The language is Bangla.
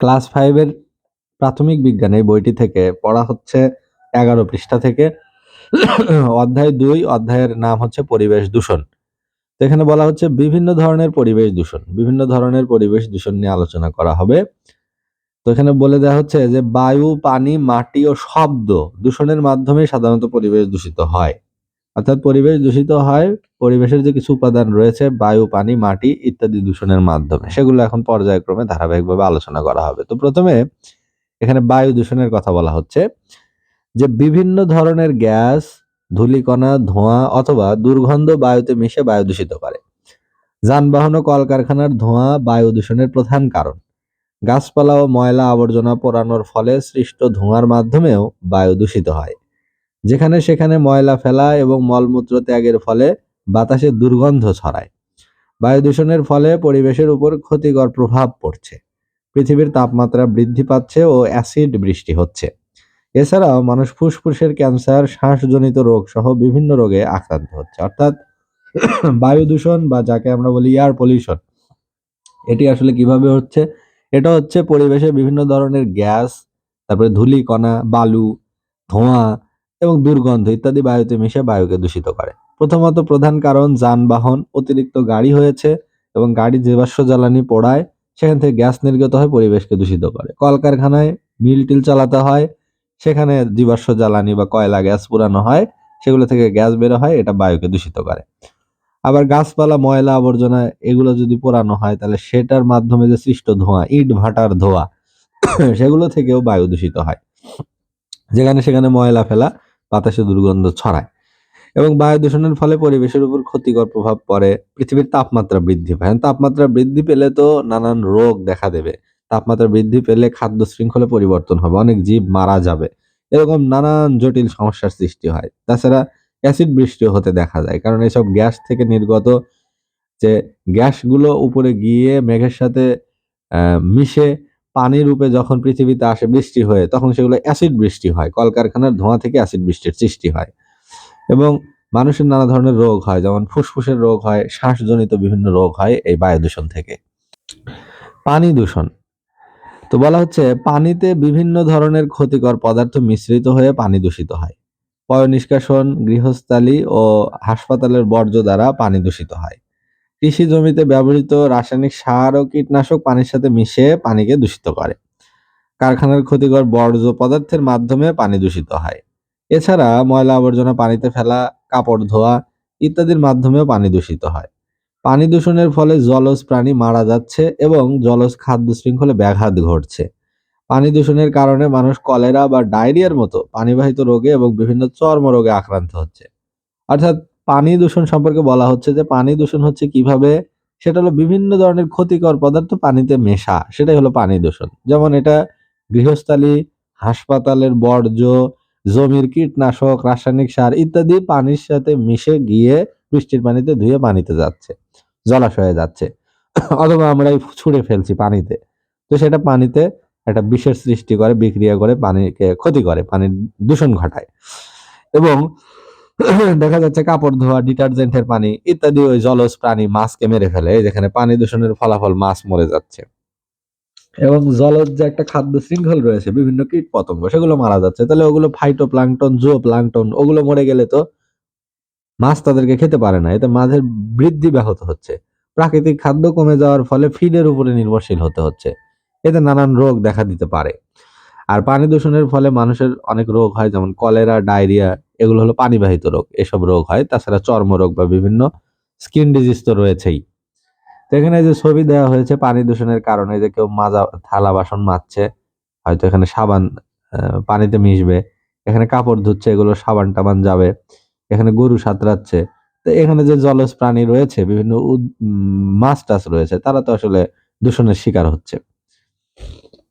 ক্লাস ফাইভের প্রাথমিক বিজ্ঞান এই বইটি থেকে পড়া হচ্ছে এগারো পৃষ্ঠা থেকে। অধ্যায় দুই, অধ্যায়ের নাম হচ্ছে পরিবেশ দূষণ। তো এখানে বলা হচ্ছে বিভিন্ন ধরনের পরিবেশ দূষণ, বিভিন্ন ধরনের পরিবেশ দূষণ নিয়ে আলোচনা করা হবে। তো এখানে বলে দেওয়া হচ্ছে যে বায়ু, পানি, মাটি ও শব্দ দূষণের মাধ্যমে সাধারণত পরিবেশ দূষিত হয়। অর্থাৎ পরিবেশ দূষিত হয়, পরিবেশের যে কিছু উপাদান রয়েছে, বায়ু, পানি, মাটি ইত্যাদি দূষণের মাধ্যমে, সেগুলো এখন পর্যায়ক্রমে ধারাবাহিকভাবে আলোচনা করা হবে। তো প্রথমে এখানে বায়ু দূষণের কথা বলা হচ্ছে, যে বিভিন্ন ধরনের গ্যাস, ধূলিকণা, ধোঁয়া অথবা দুর্গন্ধ বায়ুতে মিশে বায়ু দূষিত করে। যানবাহন ও কলকারখানার ধোঁয়া বায়ু দূষণের প্রধান কারণ। গাছপালা ও ময়লা আবর্জনা পোড়ানোর ফলে সৃষ্ট ধোঁয়ার মাধ্যমেও বায়ু দূষিত হয়। যেখানে সেখানে ময়লা ফেলা এবং মলমূত্র ত্যাগের ফলে বাতাসে দুর্গন্ধ ছড়ায়। বায়ু দূষণের ফলে পরিবেশের উপর ক্ষতিকর প্রভাব পড়ছে। পৃথিবীর তাপমাত্রা বৃদ্ধি পাচ্ছে ও অ্যাসিড বৃষ্টি হচ্ছে। এছাড়াও মানুষ ফুসফুসের ক্যান্সার, শ্বাসজনিত রোগ সহ বিভিন্ন রোগে আক্রান্ত হচ্ছে। অর্থাৎ বায়ু দূষণ বা যাকে আমরা বলি এয়ার পলিউশন এটি আসলে কীভাবে হচ্ছে? এটা হচ্ছে পরিবেশে বিভিন্ন ধরনের গ্যাস, তারপরে ধূলি কণা বালু, ধোঁয়া এবং দুর্গন্ধ ইত্যাদি বায়ুতে মিশে বায়ুকে দূষিত করে। প্রথমত প্রধান কারণ, যানবাহন, অতিরিক্ত গাড়ি হয়েছে এবং গাড়ি জীবাশ্ম জ্বালানি পোড়ায়, সেখান থেকে গ্যাস নির্গত হয় পরিবেশকে দূষিত করে। কলকারখানায় মিল টিল চালাতে হয়, সেখানে জীবাশ্ম জ্বালানি বা কয়লা গ্যাস পুরানো হয়, সেগুলো থেকে গ্যাস বের হয়, এটা বায়ুকে দূষিত করে। আবার গাছপালা, ময়লা আবর্জনা, এগুলো যদি পোড়ানো হয়, তাহলে সেটার মাধ্যমে যে সৃষ্ট ধোঁয়া, ইট ভাটার ধোঁয়া, সেগুলো থেকেও বায়ু দূষিত হয়। যেখানে সেখানে ময়লা ফেলা বাতাসে দুর্গন্ধ ছড়ায় এবং বায়ু দূষণের ফলে পরিবেশের উপর ক্ষতিকর প্রভাব পড়ে। পৃথিবীর তাপমাত্রা বৃদ্ধি পায়। তাপমাত্রা বৃদ্ধি পেলে তো নানান রোগ দেখা দেবে। তাপমাত্রা বৃদ্ধি পেলে খাদ্য শৃঙ্খলে পরিবর্তন হবে। অনেক জীব মারা যাবে। এরকম নানান জটিল সমস্যার সৃষ্টি হয়। তাছাড়া অ্যাসিড বৃষ্টিও হতে দেখা যায়। কারণ এসব গ্যাস থেকে নির্গত যে গ্যাসগুলো উপরে গিয়ে মেঘের সাথে মিশে পানি রূপে যখন পৃথিবীতে আসে বৃষ্টি হয়ে, তখন সেগুলো অ্যাসিড বৃষ্টি হয়, কলকারখানার ধোঁয়া থেকে অ্যাসিড বৃষ্টির সৃষ্টি হয়। এবং মানুষের নানা ধরনের রোগ হয়, যেমন ফুসফুসের রোগ হয়, শ্বাসজনিত বিভিন্ন রোগ হয় এই বায়ু দূষণ থেকে। পানি দূষণ। তো বলা হচ্ছে, পানিতে বিভিন্ন ধরনের ক্ষতিকর পদার্থ মিশ্রিত হয়ে পানি দূষিত হয়। পয় নিষ্কাশন গৃহস্থালী ও হাসপাতালের বর্জ্য দ্বারা পানি দূষিত হয়। কৃষি জমিতে ব্যবহৃত রাসায়নিক সার ও কীটনাশক পানির সাথে মিশে পানিকে দূষিত করে। কারখানার ক্ষতিকর বর্জ্য পদার্থের মাধ্যমে পানি দূষিত হয়। এছাড়া ময়লা আবর্জনা পানিতে ফেলা, কাপড় ধোয়া ইত্যাদির মাধ্যমেও পানি দূষিত হয়। পানি দূষণের ফলে জলজ প্রাণী মারা যাচ্ছে এবং জলজ খাদ্য শৃঙ্খলে ব্যাঘাত ঘটছে। পানি দূষণের কারণে মানুষ কলেরা বা ডায়রিয়ার মতো পানিবাহিত রোগে এবং বিভিন্ন চর্ম রোগে আক্রান্ত হচ্ছে। অর্থাৎ পানি দূষণ সম্পর্কে বলা হচ্ছে যে পানি দূষণ হচ্ছে কীভাবে, সেটা হলো বিভিন্ন ধরনের ক্ষতিকর পদার্থ পানিতে মেশা, সেটাই হলো পানি দূষণ। যেমন এটা গৃহস্থালী হাসপাতালের বর্জ্য, জমির কীটনাশক, রাসায়নিক সার ইত্যাদি পানির সাথে মিশে গিয়ে বৃষ্টির পানিতে ধুয়ে পানিতে যাচ্ছে, জলাশয়ে যাচ্ছে, অথবা আমরা ছুঁড়ে ফেলছি পানিতে। তো সেটা পানিতে একটা বিষের সৃষ্টি করে, বিক্রিয়া করে, পানিকে ক্ষতি করে, পানির দূষণ ঘটায়। এবং দেখা যাচ্ছে কাপড় ধোয়া ডিটারজেন্টের পানি ইত্যাদি, ওই জলজ প্রাণী মাছকে মেরে ফেলে। যেখানে পানি দূষণের ফলাফল মাছ মরে যাচ্ছে। এবং জলজ যে একটা খাদ্য শৃঙ্খল রয়েছে, বিভিন্ন কীট পতঙ্গ সেগুলো মারা যাচ্ছে। তাহলে ওগুলো ফাইটো প্লাংটন জো প্লাংটন ওগুলো মরে গেলে তো মাছ তাদেরকে খেতে পারে না। এতে মাছের বৃদ্ধি ব্যাহত হচ্ছে। প্রাকৃতিক খাদ্য কমে যাওয়ার ফলে ফিডের উপরে নির্ভরশীল হতে হচ্ছে। এতে নানান রোগ দেখা দিতে পারে। আর পানি দূষণের ফলে মানুষের অনেক রোগ হয়, যেমন কলেরা, ডায়রিয়া, এগুলো হলো পানিবাহিত রোগ। এসব রোগ হয়, তাছাড়া চর্মরোগ বা বিভিন্ন স্কিন ডিজিজ তো রয়েছেই। তো এখানে যে ছবি দেওয়া হয়েছে পানি দূষণের কারণে, যে কেউ মাজা, থালা বাসন মাজছে, হয়তো এখানে সাবান পানিতে মিশবে, এখানে কাপড় ধুচ্ছে, এগুলো সাবান টাবান যাবে, এখানে গরু সাঁতরাচ্ছে। তো এখানে যে জলজ প্রাণী রয়েছে, বিভিন্ন মাছ টাছ রয়েছে, তারা তো আসলে দূষণের শিকার হচ্ছে।